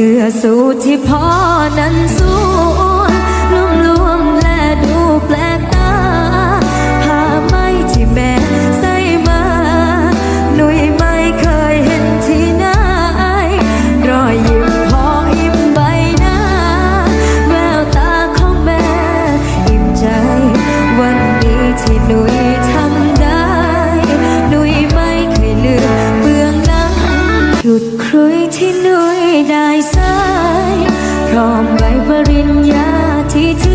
เสื้อสูทที่พ่อนั้นสว ครุยที่นุยได้สายพร้อมใบปริญญาที่